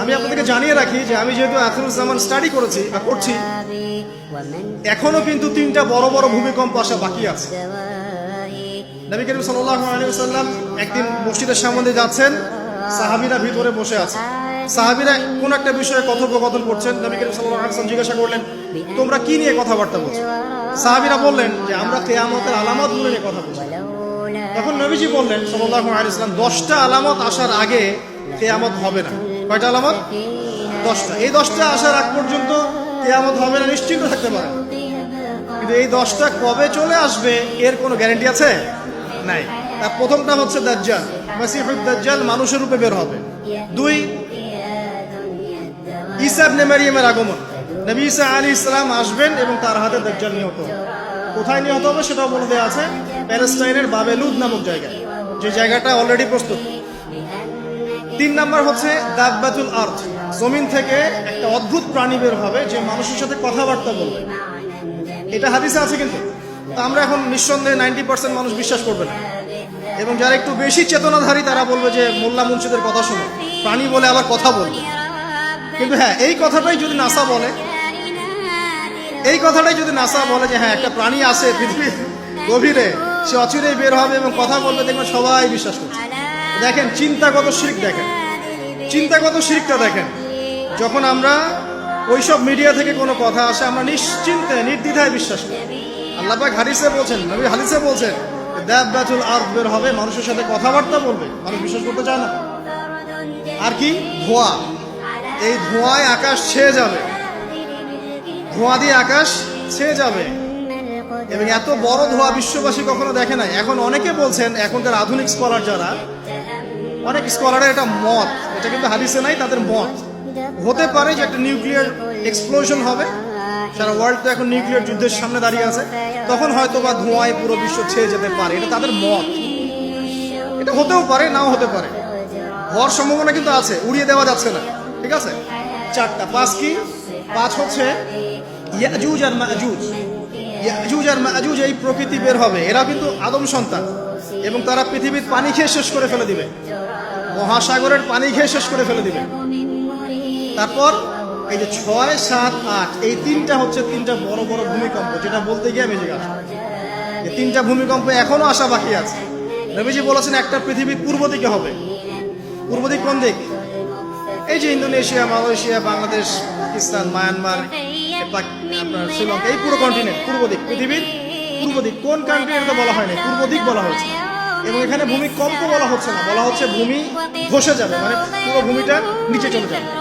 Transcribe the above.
আমি আপনাদেরকে জানিয়ে রাখি যে আমি যেহেতু আখরুজ্জামান স্টাডি করেছি বা করছি, এখনও কিন্তু তিনটা বড় বড় ভূমিকম্প আসা বাকি আছে। নবী করিম সাল্লাম একদিন মসজিদের সামনে যাচ্ছেন, সাহাবীরা ভিতরে বসে আছে। সাহাবিরা কোন একটা বিষয়ে কথোপকথন করছেন, নবী করিম সাল্লাল্লাহু আলাইহি সাল্লাম জিজ্ঞাসা করলেন, তোমরা কি নিয়ে কথাবার্তা বলছো? সাহাবিরা বললেন যে, আমরা কিয়ামতের আলামত নিয়ে কথা বলছি। তখন নবীজি বললেন সাল্লাল্লাহু আলাইহি সাল্লাম দশটা আলামত আসার আগে কিয়ামত হবে না। কয়টা আলামত? দশটা। এই দশটা আসার আগ পর্যন্ত কিয়ামত হবে না নিশ্চিত থাকতে পারে কিন্তু এই দশটা কবে চলে আসবে, এর কোনো গ্যারান্টি আছে? নাই। তার প্রথমটা হচ্ছে দাজ্জাল। মাসিহুদ দাজ্জাল মানুষের রূপে বের হবে। দুই ঈসা ইবনে মারিয়ামের আগমন। নবী ঈসা আলী ইসলাম আসবেন এবং তার হাতে দাজ্জাল নিহত। কোথায় নিহত হবে সেটাও বলে দেওয়া আছে প্যালেস্টাইনের বাবেলুদ নামক জায়গায়, যে জায়গাটা অলরেডি প্রস্তুত। তিন নাম্বার হচ্ছে দাব্বাতুল আর্থ জমিন থেকে একটা অদ্ভুত প্রাণী বের হবে যে মানুষের সাথে কথাবার্তা বলবে। এটা হাদিসে আছে কিন্তু। তা আমরা এখন নিঃসন্দেহে নাইনটি পার্সেন্ট মানুষ বিশ্বাস করবে না। এবং যারা একটু বেশি চেতনাধারী তারা বলবে যে মোল্লা মুন্সিদের কথা শোনো, প্রাণী বলে আবার কথা বলবে। কিন্তু হ্যাঁ এই কথাটাই যদি নাসা বলে, এই কথাটাই যদি নাসা বলে যে হ্যাঁ একটা প্রাণী আছে পৃথিবীর গভীরে, সে অচিরেই বের হবে এবং কথা বলবে, দেখবেন সবাই বিশ্বাস করছে। দেখেন, চিন্তাগত শিরিক দেখেন। চিন্তাগত শিরিকটা দেখেন। যখন আমরা ওইসব মিডিয়া থেকে কোনো কথা আসে, আমরা নিশ্চিন্তে, নির্দ্বিধায় বিশ্বাস করি। আল্লাহ পাক হাদিসে বলছেন, নবী হারিসে বলছেন দাব্বাতুল আরদ বের হবে, মানুষের সাথে কথাবার্তা বলবে, মানুষ বিশ্বাস করতে চায় না। আর কি? ধোঁয়া। এই ধোঁয়ায় আকাশ ছেয়ে যাবে। ধোঁয়া দিয়ে আকাশ ছেয়ে যাবে। এবং এত বড় ধোঁয়া বিশ্ববাসী কখনো দেখে নাই। এখন অনেকে বলছেন, এখনকার আধুনিক স্কলার যারা, অনেক স্কলারের এটা মত, এটা কিন্তু হাদিসে নাই, তাদের মত। হতে পারে যে একটা নিউক্লিয়ার এক্সপ্লোশন হবে, সারা ওয়ার্ল্ড তো এখন নিউক্লিয়ার যুদ্ধের সামনে দাঁড়িয়ে আছে। তখন হয়তো বা ধোঁয়ায় পুরো বিশ্ব ছেয়ে যেতে পারে, এটা তাদের মত। এটা হতেও পারে, নাও হতে পারে। হওয়ার সম্ভাবনা কিন্তু আছে, উড়িয়ে দেওয়া যাচ্ছে না। ঠিক আছে? চারটা। পাঁচ কি? পাঁচ হচ্ছে ইয়াজুজ আর মাজুজ। ইয়াজুজ আর মাজুজ এই প্রকৃতি বের হবে। এরা কিন্তু আদম সন্তান এবং তারা পৃথিবীর পানি খেয়ে শেষ করে ফেলে দিবে। মহাসাগরের পানি খেয়ে শেষ করে ফেলে দিবে। তারপর এই যে ছয়, সাত, আট, এই তিনটা হচ্ছে তিনটা বড় বড় ভূমিকম্প, যেটা বলতে গিয়ে আমি জিজ্ঞাসা এই তিনটা ভূমিকম্প এখনও আসা বাকি আছে। রবিজি বলেছেন একটা পৃথিবীর পূর্ব দিকে হবে। পূর্ব দিক কোন দিক? যে Indonesia, Malaysia, Bangladesh, Pakistan, Myanmar Sri Lanka, এই পুরো কন্টিনেন্ট পূর্ব দিক, পৃথিবীর পূর্ব দিক, কোন কান্ট্রি এটা বলা হয়নি পূর্ব দিক বলা হয়েছে। এবং এখানে ভূমি ভূমিকম্প বলা হচ্ছে না, বলা হচ্ছে ভূমি ধসে যাবে মানে পুরো ভূমিটা নিচে চলে যাবে।